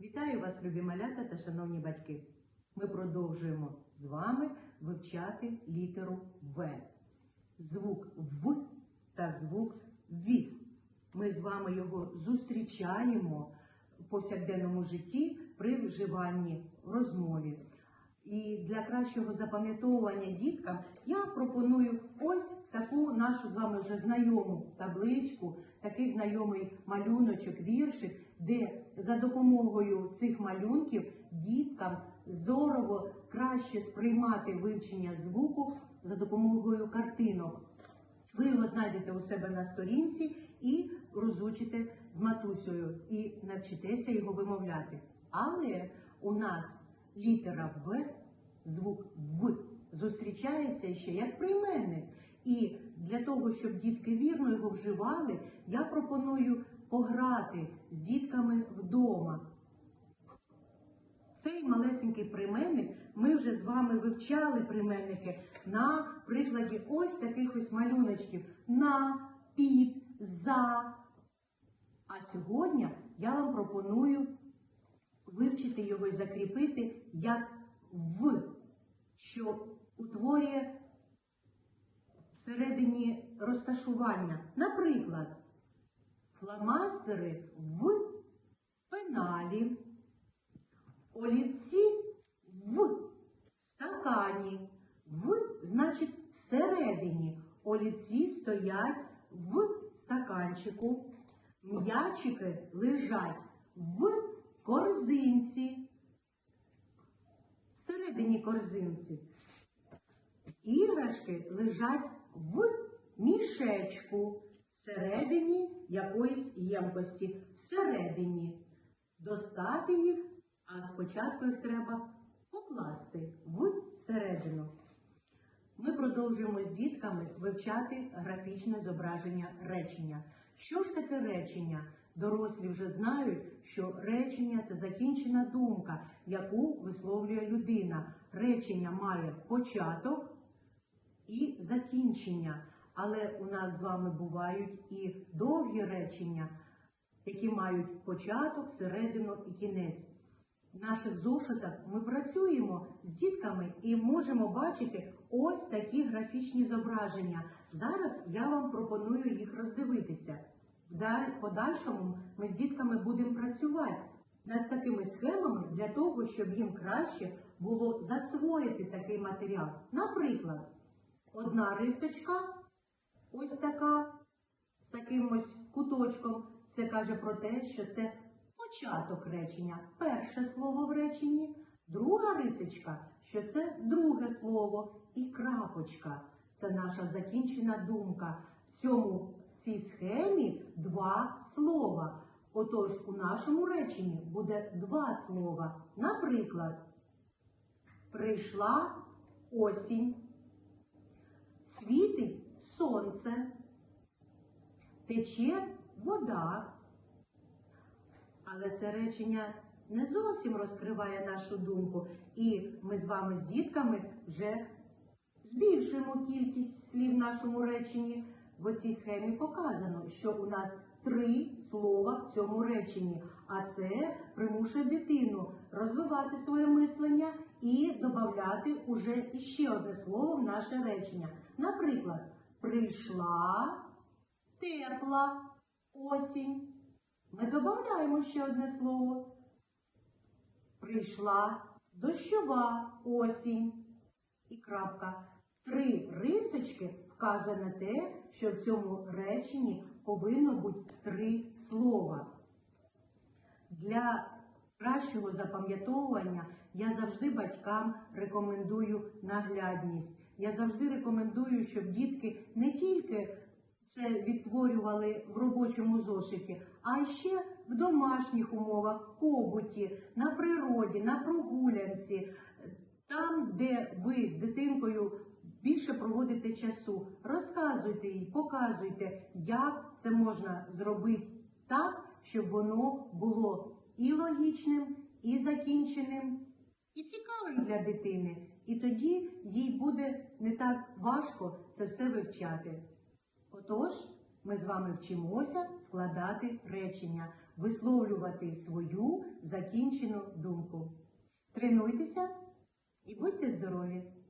Вітаю вас, любі малята та шановні батьки. Ми продовжуємо з вами вивчати літеру В. Звук В та звук ВІ. Ми з вами його зустрічаємо в повсякденному житті при вживанні розмові. І для кращого запам'ятовування діткам я пропоную ось таку нашу з вами вже знайому табличку, такий знайомий малюночок, віршик, де за допомогою цих малюнків діткам зорово краще сприймати вивчення звуку за допомогою картинок. Ви його знайдете у себе на сторінці і розучите з матусею і навчитеся його вимовляти. Але у нас літера В, звук В, зустрічається ще як прийменник. І для того, щоб дітки вірно його вживали, я пропоную пограти з дітками вдома. Цей малесенький прийменник ми вже з вами вивчали прийменники на прикладі ось таких ось малюночків на, під, за. А сьогодні я вам пропоную вивчити його і закріпити як в, що утворює всередині розташування. Наприклад, фломастери в пеналі, олівці в стакані. В значить всередині. Олівці стоять в стаканчику. М'ячики лежать в корзинці. Всередині корзинці. Іграшки лежать в мішечку всередині якоїсь ємкості. Всередині. Достати їх, а спочатку їх треба покласти в середину. Ми продовжуємо з дітками вивчати графічне зображення речення. Що ж таке речення? Дорослі вже знають, що речення це закінчена думка, яку висловлює людина. Речення має початок і закінчення. Але у нас з вами бувають і довгі речення, які мають початок, середину і кінець. В наших зошитах ми працюємо з дітками і можемо бачити ось такі графічні зображення. Зараз я вам пропоную їх роздивитися. В подальшому ми з дітками будемо працювати над такими схемами для того, щоб їм краще було засвоїти такий матеріал. Наприклад, одна рисочка, ось така, з таким ось куточком, це каже про те, що це початок речення, перше слово в реченні, друга рисочка, що це друге слово, і крапочка. Це наша закінчена думка. В цьому в цій схемі два слова. Отож, у нашому реченні буде два слова. Наприклад, прийшла осінь, світить сонце, тече вода. Але це речення не зовсім розкриває нашу думку, і ми з вами з дітками вже збільшуємо кількість слів в нашому реченні. В цій схемі показано, що у нас три слова в цьому реченні, а це примушує дитину розвивати своє мислення і додати уже іще одне слово в наше речення. Наприклад, прийшла тепла осінь. Ми додаємо ще одне слово. Прийшла дощова осінь. І крапка. Три рисочки вказує на те, що в цьому реченні повинно бути три слова. Для кращого запам'ятовування я завжди батькам рекомендую наглядність. Я завжди рекомендую, щоб дітки не тільки це відтворювали в робочому зошиті, а ще в домашніх умовах, в побуті, на природі, на прогулянці, там, де ви з дитинкою більше проводите часу, розказуйте їй, показуйте, як це можна зробити так, щоб воно було і логічним, і закінченим, і цікавим для дитини. І тоді їй буде не так важко це все вивчати. Отож, ми з вами вчимося складати речення, висловлювати свою закінчену думку. Тренуйтеся і будьте здорові!